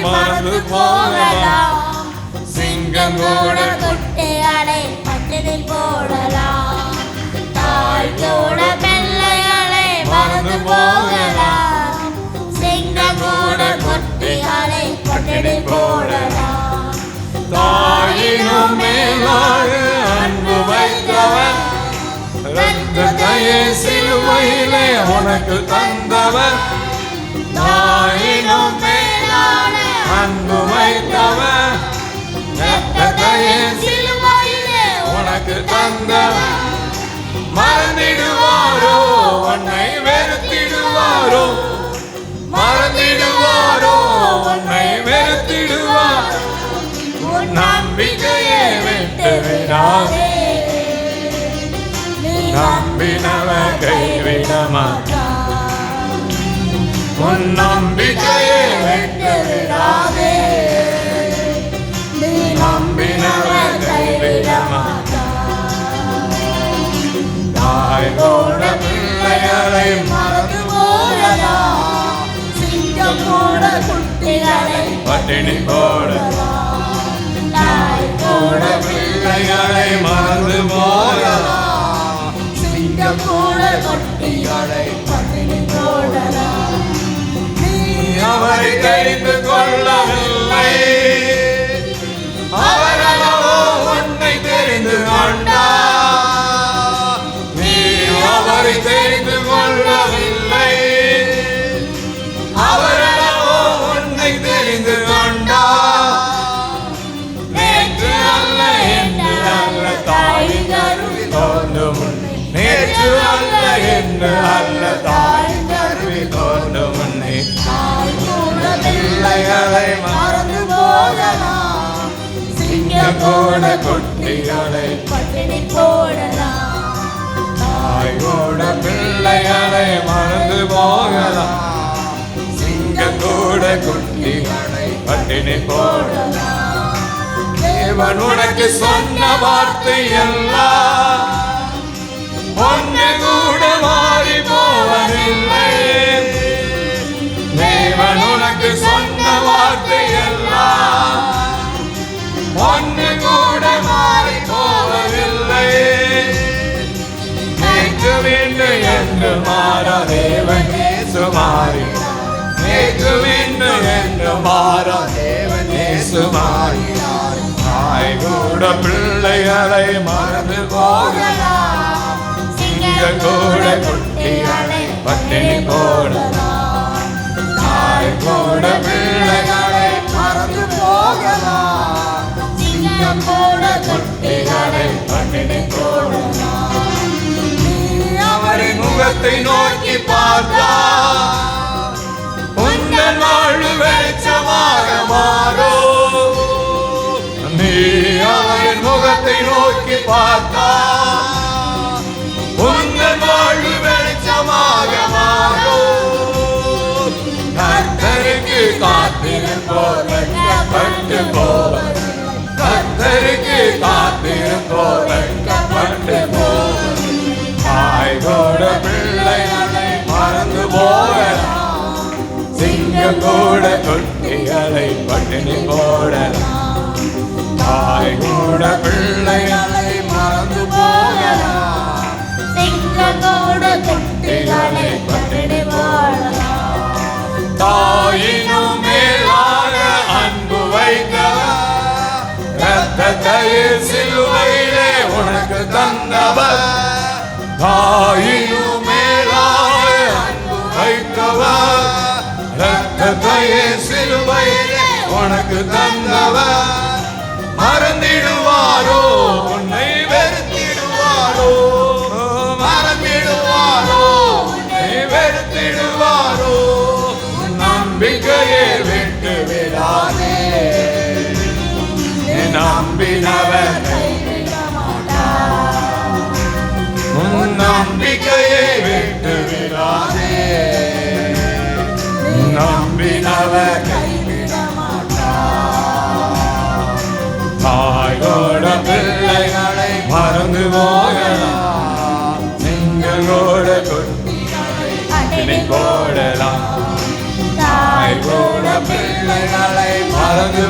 மறந்து போகலாம். சிங்கம் கூட குட்டிகளை பட்டதில் போடலாம். தாய் கூட பிள்ளைகளை மறந்து போகலாம். சிங்கம் கூட குட்டிகளை பட்டதில் போடலாம். தாயினும் மேலாக அன்பு வைத்தவர். ரத்தத்தையே சிலுவையிலே உனக்கு தந்தவர். தாயினும் அன்பு சிலுவையிலே உனக்கு தந்தவர் மறந்திடுவாரோ உன்னை வெறுத்திடுவாரோ. மறந்திடுவாரோ உன்னை வெறுத்திடுவார். நம்பிக்கையை விட்டு விடாதே. பட்டினி போட போட பிள்ளைகளை மறந்து போகலாம் சிங்கம் கூட குட்டிகளை பட்டினி போடலாம் நீ அவரை தெரிந்து கொள்ளவில்லை என்று அல்ல தாய் கருவி கொண்டு உன்னை தாய் கூட பிள்ளைகளை மறந்து போகலாம் சிங்கம் கூட குட்டிகளை பட்டினி போடலாம் தாய் கூட பிள்ளைகளை மறந்து போகலாம் சிங்கத்தோட குட்டிகளை பட்டினி போடலாம் தேவன் உனக்கு சொன்ன வார்த்தை எல்லாம் ஒன்று கூட போவதில்லை. தேவன் உனக்கு சொன்ன வார்த்தை எல்லாம் ஒன்று கூட மாறி போவதில்லை. நேற்று வீண்டு என்று மாற தேவன் இயேசு நேற்று வீண்டு என்று மாற தேவன் தாய் கூட பிள்ளைகளை மறந்து போகலாம். சிங்க கூட குட்டிகளை பட்டினி போடலாம் தாய் கூட பிள்ளைகளை மறந்து போகலாம் சிங்கம் கூட குட்டிகளை பட்டினி போடலாம் அவரின் முகத்தை நோக்கி பார்த்தா உங்கள் நாள் வெளிச்சமாக மாறோ? நீ அவரின் முகத்தை நோக்கி பார்த்தா காத்திருப்போர் வெட்கப்பட்டு போவர் கர்த்தருக்கு காத்திருப்போர் வெட்கப்பட்டு போவர் தாய் கூட பிள்ளைகளை மறந்து போகலாம். சிங்கம் கூட குட்டிகளை பட்டினி போடலாம். தாய் சிலுவையிலே உனக்கு தந்தவர். தாயினும் மேலாக அன்பு வைத்தவர். ரத்தத்தையே சிலுவையிலே உனக்கு தந்தவர். மறந்திடுவாரோ நம்பினவர் உன் நம்பிக்கையை விட்டு விடாதே நம்பினவர் தாயோட பிள்ளைகளை மறந்து போகலாம் சிங்கங்களோட குட்டினை போடலாம் தாய் கூட பிள்ளைகளை மறந்து